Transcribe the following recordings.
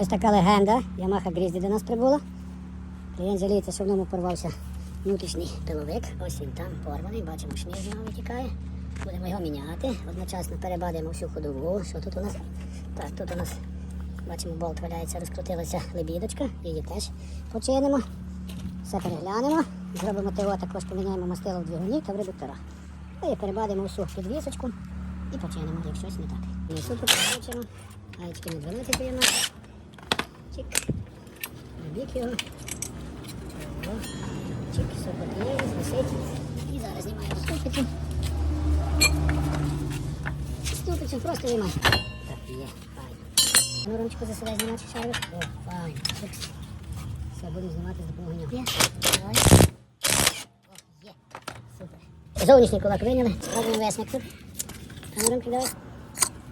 Ось така легенда. Ямаха Грізді до нас прибула. Клієнт жаліється, що в ньому порвався внутрішній пиловик. Ось він там порваний, бачимо, шнір з нього витікає. Будемо його міняти. Одночасно перебадимо всю ходову. Що тут у нас? Так, тут у нас бачимо, болт валяється, розкрутилася лебідочка, її теж починимо. Все переглянемо. Зробимо ТО, також поміняємо мастило в двигуні та в редукторах. Ну і перебадимо всю підвісочку і починимо, як щось не так. І супер включимо. Гаєчки на 12 є нас. Чик. На бік його. О, Чик, супер є, висить. І зараз знімаємо ступицю. Ступицю просто знімаємо. Так, є, файно. Ну, ручку засилай знімати шарик. О, файно. Чикс. Все, будемо знімати з допомогою нього. Є. Давай. О, є. Супер. Зовнішній кулак виняли. Спробуємо весник тут. А ну, рамки, давай.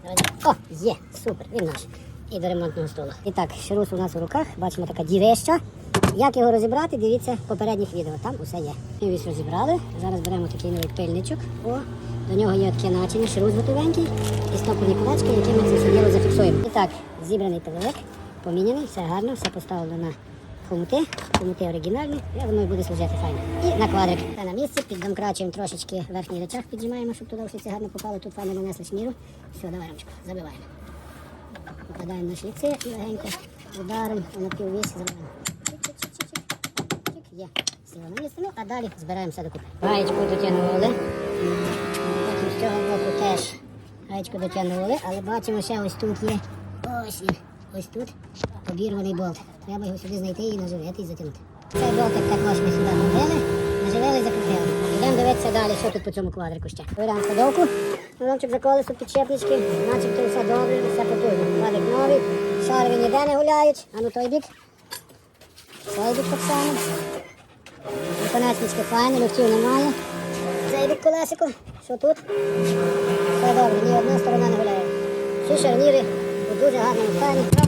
Давай, давай. О, є, супер, він наш. І до ремонтного столу. І так, шрус у нас у руках, бачимо така діреща. Як його розібрати, дивіться в попередніх відео, там усе є. Ми весь розібрали. Зараз беремо такий новий пильничок. О, до нього є таке начиння, шрус готовенький і стопорні кулачки, які ми це все діло зафіксуємо. І так, зібраний пиловик, поміняний, все гарно, все поставлено на хомути. Хомути оригінальні, і воно буде служити файно. І на квадрик. Та на місці, піддомкрачуємо трошечки верхній речах, піджимаємо, щоб туди все гарно попало. Тут файно нанесли шміру. Все, давай, рамочку, забиваємо. Попадаємо на шліци і легенько ударом на піввісі забираємо. Є. Сіла на місце, ну, а далі збираємо все докупи. Гаєчку дотягнули. Потім з цього боку теж гаєчку дотягнули, але бачимо, ще ось тут є. Ось він. Ось тут обірваний болт. Треба його сюди знайти і наживити і затягнути. Цей болтик також ми сюди наживили, наживили і. Йдемо дивитися далі, що тут по цьому квадрику ще. Виряємо ходовку, ромчик за колесо, підчепнички, начебто все добре, все потужно. Квадрик новий, шарові ніде не гуляють, а ну той бік. Цей бік так само. Наконечнички файні, люфтів немає. Цей бік колесико, що тут? Все добре, ні одна сторона не гуляє. Всі шарніри у дуже гарному стані.